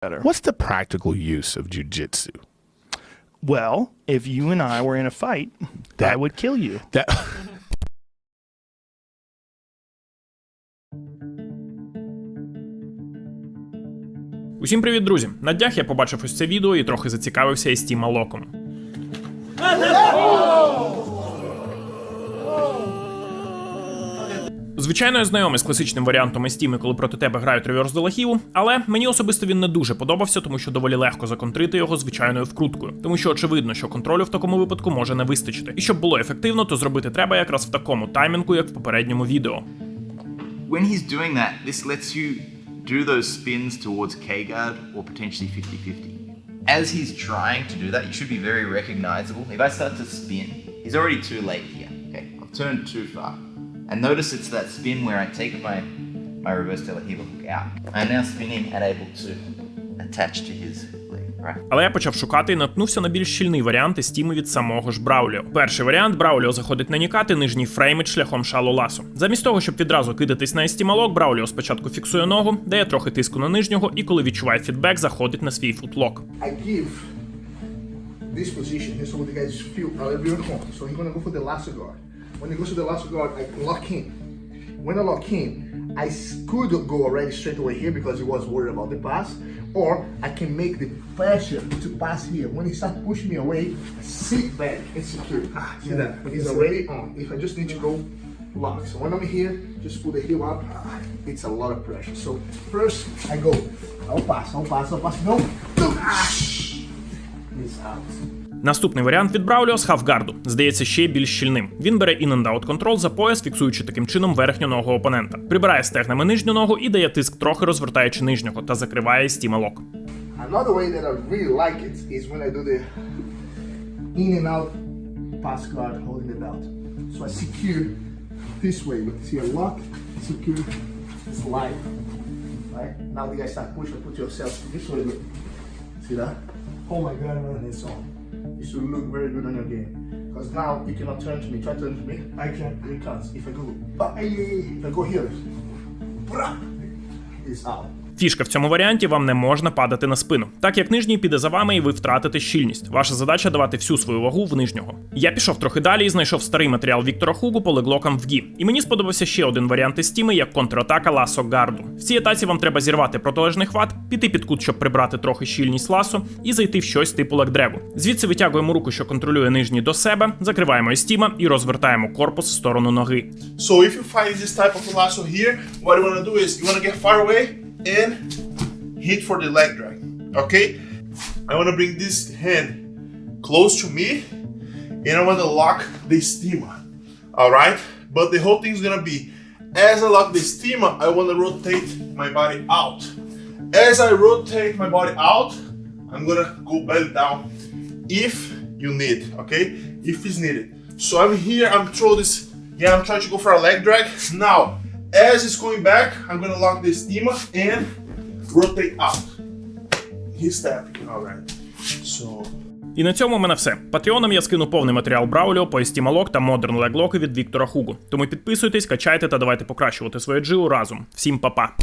better. What's the practical use of jujitsu? Well, if you and I were in a fight, I would kill you. That Усім привіт, друзі! На днях я побачив ось це відео і трохи зацікавився із Тіма Локом. Звичайно, я знайомий з класичним варіантом Естіми, коли проти тебе грають реверс Делахіву, але мені особисто він не дуже подобався, тому що доволі легко законтрити його звичайною вкруткою. Тому що очевидно, що контролю в такому випадку може не вистачити. І щоб було ефективно, то зробити треба якраз в такому таймінгу, як в попередньому відео. When he's doing that, this lets you do those spins towards K guard or potentially 50 50. As he's trying to do that, you should be very recognizable. If I start to spin, he's already too late here. Okay, I've turned too far. And notice it's that spin where I take my, my reverse Delahiva hook out. I'm now spinning and able to attach to his? Але я почав шукати і наткнувся на більш щільний варіант із тіми від самого ж Брауліо. Перший варіант Брауліо заходить на нікати, нижній фреймить шляхом шалу ласу. Замість того, щоб відразу кидатись на естімалок, Брауліо спочатку фіксує ногу, дає трохи тиску на нижнього, і коли відчуває фідбек, заходить на свій футлок. This position here so the guys feel a little bit uncomfortable. So he's gonna go for the lasso guard. When he goes to the last guard, I lock in. When I lock in, I could go already straight away here because he was worried about the pass, or I can make the pressure to pass here. When he starts pushing me away, I sit back and secure. Ah, see that? He's already on. If I just need to go lock. So when I'm here, just put the heel up. Ah, it's a lot of pressure. So first I go. I'll pass. I'll pass. I'll pass. No. No. Ah. Наступний варіант від Брауліо з хафгарду, здається, ще більш щільним. Він бере in and out контрол за пояс, фіксуючи таким чином верхню ногу опонента. Прибирає стегнами нижню ногу і дає тиск трохи розвертаючи нижнього та закриває стімалок. Another way that I really like it is when I do the in and out pass guard holding the belt. So I secure this way. Look, see I lock, secure, slide. Right? Now the guys start pushing, put yourself this way. See that? Oh my god, man, it's on. You should look very good on your game. Because now you cannot turn to me. Try to turn to me. I can't. You can't. If I go, if I go here, it's out. Фішка в цьому варіанті вам не можна падати на спину, так як нижній піде за вами і ви втратите щільність. Ваша задача давати всю свою вагу в нижнього. Я пішов трохи далі і знайшов старий матеріал Віктора Хугу по леглокам в гі. І мені сподобався ще один варіант із тіми, як контратака ласо гарду. В цій атаці вам треба зірвати протилежний хват, піти під кут, щоб прибрати трохи щільність ласо, і зайти в щось типу лекдреву. Звідси витягуємо руку, що контролює нижній до себе, закриваємо естіма і розвертаємо корпус в сторону ноги. So if you find this type of lasso here, what you want do is you want get far away and hit for the leg drag. Okay? I want to bring this hand close to me and I want to lock the stima. Alright? But the whole thing's gonna be as I lock the stima, I want to rotate my body out. As I rotate my body out, I'm gonna go belly down if you need, okay? If it's needed. So I'm here, I'm throw this, yeah, I'm trying to go for a leg drag. Now, as it's going back, I'm gonna lock the steamer and rotate out. He's tapping, alright. So І на цьому в мене все. Патреоном я скину повний матеріал Брауліо по Естімалок та Модерн Леглоки від Віктора Хугу. Тому підписуйтесь, качайте та давайте покращувати своє джиу разом. Всім па-па!